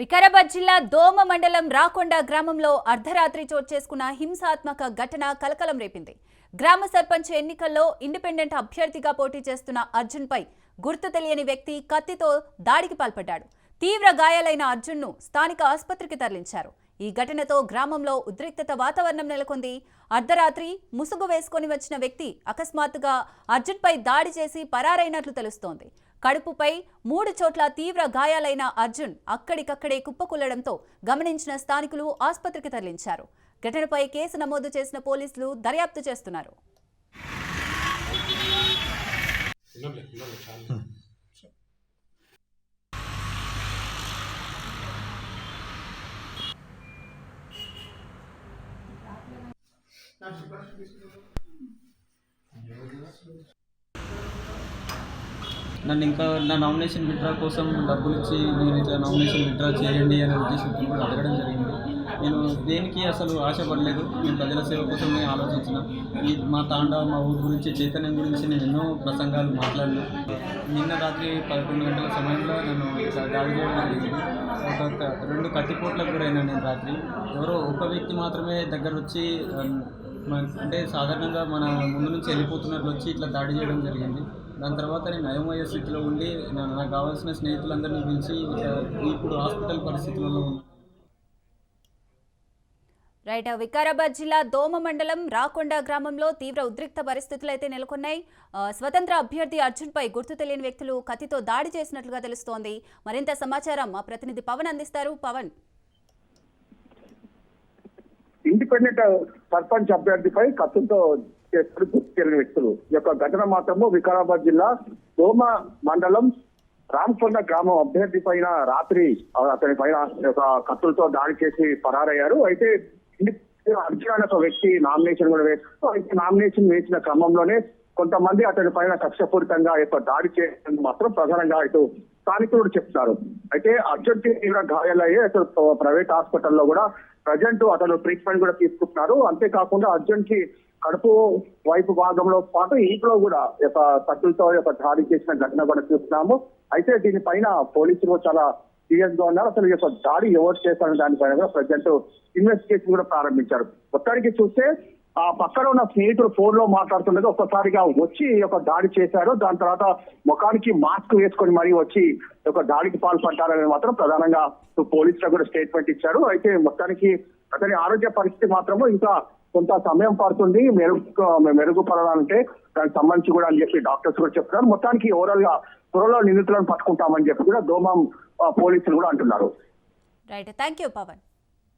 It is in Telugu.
వికారాబాద్ జిల్లా దోమ మండలం రాకొండ గ్రామంలో అర్ధరాత్రి చోటు చేసుకున్న హింసాత్మక ఘటన కలకలం రేపింది. గ్రామ సర్పంచ్ ఎన్నికల్లో ఇండిపెండెంట్ అభ్యర్థిగా పోటీ చేస్తున్న అర్జున్పై గుర్తు తెలియని వ్యక్తి కత్తితో దాడికి పాల్పడ్డాడు. తీవ్ర గాయాలైన అర్జున్ను స్థానిక ఆసుపత్రికి తరలించారు. ఈ ఘటనతో గ్రామంలో ఉద్రిక్తత వాతావరణం నెలకొంది. అర్ధరాత్రి ముసుగు వేసుకొని వచ్చిన వ్యక్తి అకస్మాత్తుగా అర్జున్పై దాడి చేసి పరారైనట్లు తెలుస్తోంది. కడుపుపై మూడు చోట్ల తీవ్ర గాయాలైన అర్జున్ అక్కడికక్కడే కుప్పకూలడంతో గమనించిన స్థానికులు ఆసుపత్రికి తరలించారు. ఘటనపై కేసు నమోదు చేసిన పోలీసులు దర్యాప్తు చేస్తున్నారు. ఉన్నలే ఉన్నలే నన్ను ఇంకా నా నామినేషన్ విత్డ్రా కోసం డబ్బులు ఇచ్చి నేను ఇట్లా నామినేషన్ విత్డ్రా చేయండి అనే ఉద్దేశంతో కూడా అడగడం జరిగింది. నేను దేనికి అసలు ఆశపడలేదు. నేను ప్రజల సేవ కోసమే ఆలోచించిన. ఈ మా తాండా మా ఊరు గురించి చైతన్యం గురించి నేను ఎన్నో ప్రసంగాలు మాట్లాడినా. నిన్న రాత్రి పదకొండు గంటల సమయంలో నన్ను దాడి చేయడం జరిగింది. ఒక రెండు కత్తిపోట్లకు గురైనా నేను రాత్రి. ఎవరో ఒక వ్యక్తి మాత్రమే దగ్గర వచ్చి అంటే సాధారణంగా మన ముందు నుంచి వెళ్ళిపోతున్నట్లు వచ్చి ఇట్లా దాడి చేయడం జరిగింది. దాని తర్వాత నేను నయమయ్యే స్థితిలో ఉండి నాకు కావాల్సిన స్నేహితులందరినీ పిలిచి ఇప్పుడు హాస్పిటల్ పరిస్థితులలో ఉన్నాను రైట్ వికారాబాద్ జిల్లా దోమ మండలం రాకొండ గ్రామంలో తీవ్ర ఉద్రిక్త పరిస్థితులు అయితే నెలకొన్నాయి. స్వతంత్ర అభ్యర్థి అర్జున్పై గుర్తు తెలియని వ్యక్తులు కత్తితో దాడి చేసినట్లుగా తెలుస్తోంది. మరింత సమాచారం మా ప్రతినిధి పవన్ అందిస్తారు. పవన్ ఇండిపెండెంట్ సర్పంచ్ అభ్యర్థిపై కత్తులతో చేస్తారు గుర్తు వ్యక్తులు. ఈ యొక్క ఘటన మాత్రము వికారాబాద్ జిల్లా దోమ మండలం రామకొండ గ్రామం అభ్యర్థి పైన రాత్రి అతని పైన కత్తులతో దాడి చేసి పరారయ్యారు. అయితే అర్జున్ అనే ఒక వ్యక్తి నామినేషన్ కూడా వేస్తూ అయితే నామినేషన్ వేసిన క్రమంలోనే కొంతమంది అతని పైన కక్షపూరితంగా యొక్క దాడి చేయడం మాత్రం ప్రధానంగా ఇటు స్థానికులు చెప్తున్నారు అయితే అర్జున్ తీవ్ర గాయాలయ్యి అతను ప్రైవేట్ హాస్పిటల్లో కూడా ప్రజెంట్ అతను ట్రీట్మెంట్ కూడా తీసుకుంటున్నారు. అంతేకాకుండా అర్జున్కి కడుపు వైపు భాగంలో పాటు ఇంట్లో కూడా ఒక యొక్క కత్తులతో ఈ దాడి చేసిన ఘటన కూడా చూస్తున్నాము. అయితే దీనిపైన పోలీసులు చాలా సీరియస్గా ఉన్నారు. అసలు యొక్క దాడి ఎవరు చేశారనే దానిపైన కూడా ప్రజెంట్ ఇన్వెస్టిగేషన్ కూడా ప్రారంభించారు. మొత్తానికి చూస్తే ఆ పక్కన ఉన్న స్నేహితుడు ఫోన్లో మాట్లాడుతుండగా ఒక్కసారిగా వచ్చి ఒక దాడి చేశారు. దాని తర్వాత ముఖానికి మాస్క్ వేసుకొని మరీ వచ్చి ఒక దాడికి పాల్పడ్డారని మాత్రం ప్రధానంగా పోలీసులకు కూడా స్టేట్మెంట్ ఇచ్చారు. అయితే మొత్తానికి అతని ఆరోగ్య పరిస్థితి మాత్రము ఇంకా కొంత సమయం పడుతుంది. మెరుగు మెరుగుపడాలంటే దానికి సంబంధించి కూడా అని చెప్పి డాక్టర్స్ కూడా చెప్తున్నారు. మొత్తానికి ఓవరాల్గా త్వరలో నిందితులను పట్టుకుంటామని చెప్పి కూడా దోమం పోలీసులు కూడా అంటున్నారు. Right thank you Pawan